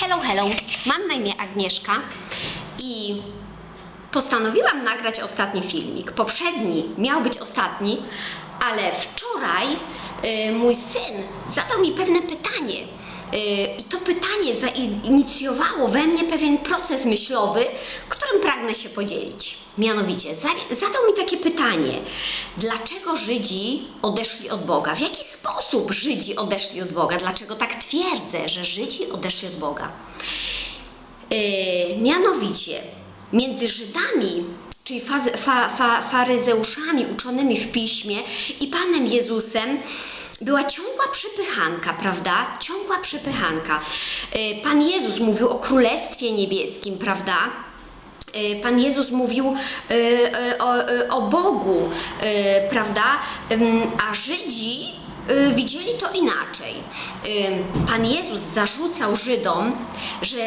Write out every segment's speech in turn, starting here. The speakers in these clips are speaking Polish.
Hello, hello. Mam na imię Agnieszka i postanowiłam nagrać ostatni filmik. Poprzedni miał być ostatni, ale wczoraj y, mój syn zadał mi pewne pytanie. Y, I to pytanie zainicjowało we mnie pewien proces myślowy, którym pragnę się podzielić. Mianowicie, za- zadał mi takie pytanie: dlaczego Żydzi odeszli od Boga? W jaki sposób Żydzi odeszli od Boga? Dlaczego tak twierdzę, że Żydzi odeszli od Boga? Yy, mianowicie między Żydami, czyli fa, fa, faryzeuszami uczonymi w piśmie i Panem Jezusem była ciągła przepychanka, prawda? Ciągła przepychanka. Yy, Pan Jezus mówił o Królestwie Niebieskim, prawda? Yy, Pan Jezus mówił yy, o, o Bogu, prawda? A Żydzi widzieli to inaczej. Yy, Pan Jezus zarzucał Żydom, że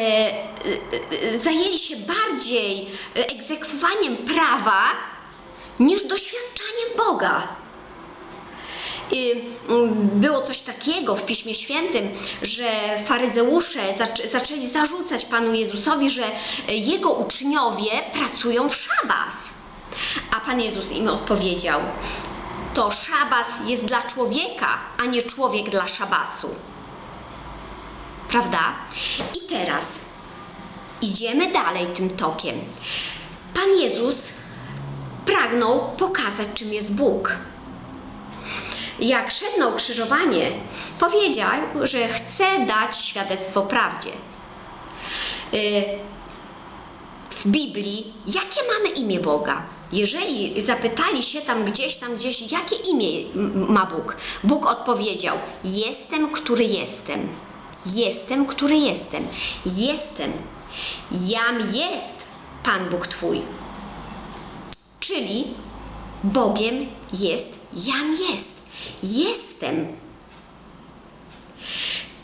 yy, zajęli się bardziej egzekwowaniem prawa niż doświadczaniem Boga. Mm, było coś takiego w Piśmie Świętym, że faryzeusze zac- zaczęli zarzucać Panu Jezusowi, że jego uczniowie pracują w szabas. A Pan Jezus im odpowiedział: To szabas jest dla człowieka, a nie człowiek dla szabasu. Prawda? I teraz idziemy dalej tym tokiem. Pan Jezus pragnął pokazać, czym jest Bóg jak szedł na ukrzyżowanie, powiedział, że chce dać świadectwo prawdzie. Y, W Biblii, jakie mamy imię Boga? Jeżeli zapytali się tam gdzieś, tam gdzieś, jakie imię ma Bóg? Bóg odpowiedział: Jestem, który jestem. Jestem, który jestem. Jestem. Jam jest Pan Bóg Twój. Czyli Bogiem jest Jam jest. Jestem.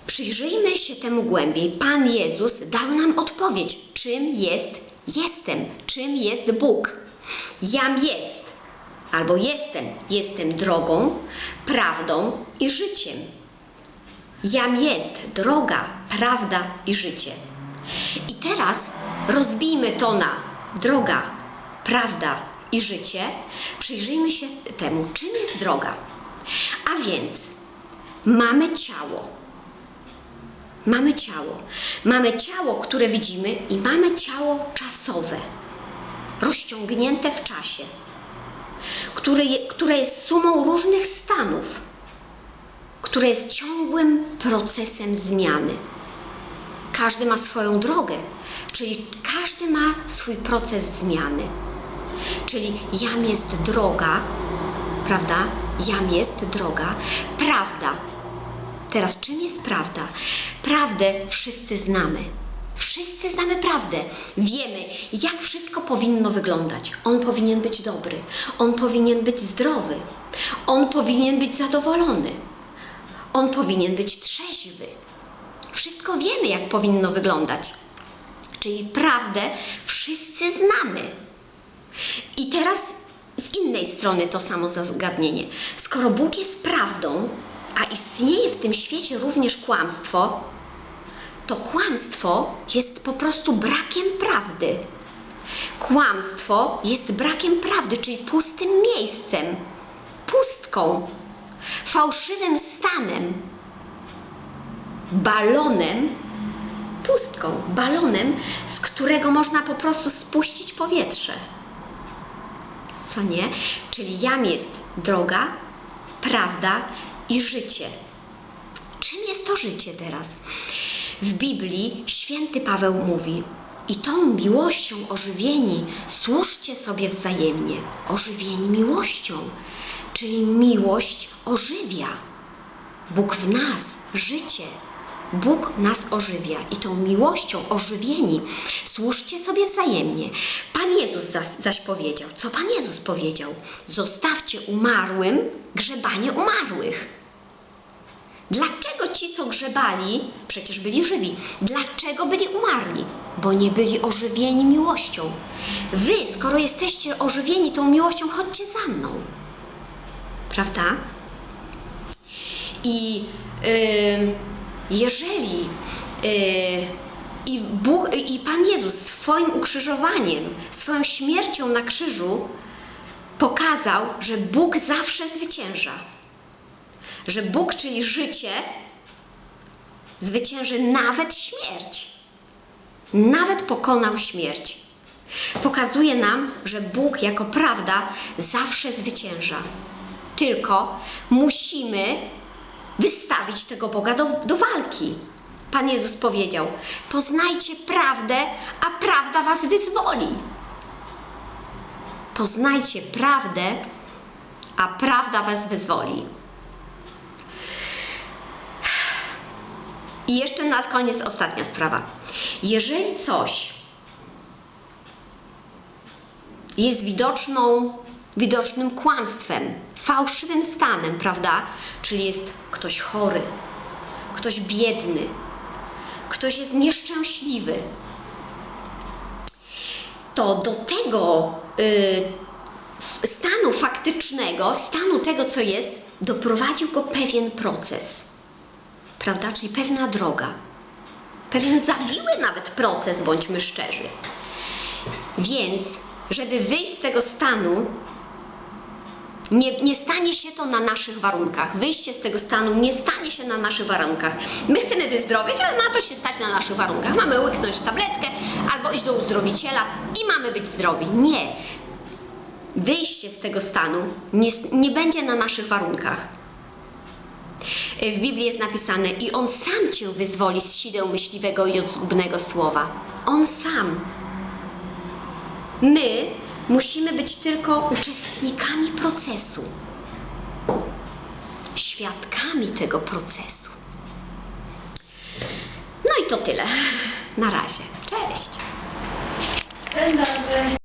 Przyjrzyjmy się temu głębiej. Pan Jezus dał nam odpowiedź, czym jest jestem, czym jest Bóg. Jam jest, albo jestem. Jestem drogą, prawdą i życiem. Jam jest droga, prawda i życie. I teraz rozbijmy to na droga, prawda i życie. Przyjrzyjmy się temu, czym jest droga. A więc mamy ciało. Mamy ciało. Mamy ciało, które widzimy, i mamy ciało czasowe, rozciągnięte w czasie, które, które jest sumą różnych stanów, które jest ciągłym procesem zmiany. Każdy ma swoją drogę, czyli każdy ma swój proces zmiany. Czyli jam jest droga, prawda? Jam jest droga, prawda. Teraz czym jest prawda? Prawdę wszyscy znamy. Wszyscy znamy prawdę. Wiemy, jak wszystko powinno wyglądać. On powinien być dobry, on powinien być zdrowy, on powinien być zadowolony, on powinien być trzeźwy. Wszystko wiemy, jak powinno wyglądać. Czyli prawdę wszyscy znamy. I teraz z innej strony to samo zagadnienie. Skoro Bóg jest prawdą, a istnieje w tym świecie również kłamstwo, to kłamstwo jest po prostu brakiem prawdy. Kłamstwo jest brakiem prawdy, czyli pustym miejscem, pustką, fałszywym stanem, balonem, pustką, balonem, z którego można po prostu spuścić powietrze co nie? Czyli jam jest droga, prawda i życie. Czym jest to życie teraz? W Biblii święty Paweł mówi: I tą miłością ożywieni służcie sobie wzajemnie. Ożywieni miłością, czyli miłość ożywia. Bóg w nas życie. Bóg nas ożywia i tą miłością ożywieni służcie sobie wzajemnie. Pan Jezus zaś, powiedział, co Pan Jezus powiedział? Zostawcie umarłym grzebanie umarłych. Dlaczego ci, co grzebali, przecież byli żywi? Dlaczego byli umarli? Bo nie byli ożywieni miłością. Wy, skoro jesteście ożywieni tą miłością, chodźcie za mną. Prawda? I y, jeżeli y, I, Bóg, I Pan Jezus swoim ukrzyżowaniem, swoją śmiercią na krzyżu pokazał, że Bóg zawsze zwycięża. Że Bóg, czyli życie, zwycięży nawet śmierć. Nawet pokonał śmierć. Pokazuje nam, że Bóg jako prawda zawsze zwycięża. Tylko musimy wystawić tego Boga do, do walki. Pan Jezus powiedział: Poznajcie prawdę, a prawda was wyzwoli. Poznajcie prawdę, a prawda was wyzwoli. I jeszcze na koniec ostatnia sprawa. Jeżeli coś jest widoczną, widocznym kłamstwem, fałszywym stanem, prawda? Czyli jest ktoś chory, ktoś biedny, ktoś jest nieszczęśliwy, to do tego y, stanu faktycznego, stanu tego, co jest, doprowadził go pewien proces, prawda? Czyli pewna droga, pewien zawiły nawet proces, bądźmy szczerzy. Więc, żeby wyjść z tego stanu, nie, nie stanie się to na naszych warunkach. Wyjście z tego stanu nie stanie się na naszych warunkach. My chcemy wyzdrowieć, ale ma to się stać na naszych warunkach. Mamy łyknąć tabletkę albo iść do uzdrowiciela i mamy być zdrowi. Nie. Wyjście z tego stanu nie, nie będzie na naszych warunkach. W Biblii jest napisane: I on sam cię wyzwoli z sideł myśliwego i od zgubnego słowa. On sam. My musimy być tylko uczestnikami procesu, świadkami tego procesu. No i to tyle. Na razie. Cześć. Dzień dobry.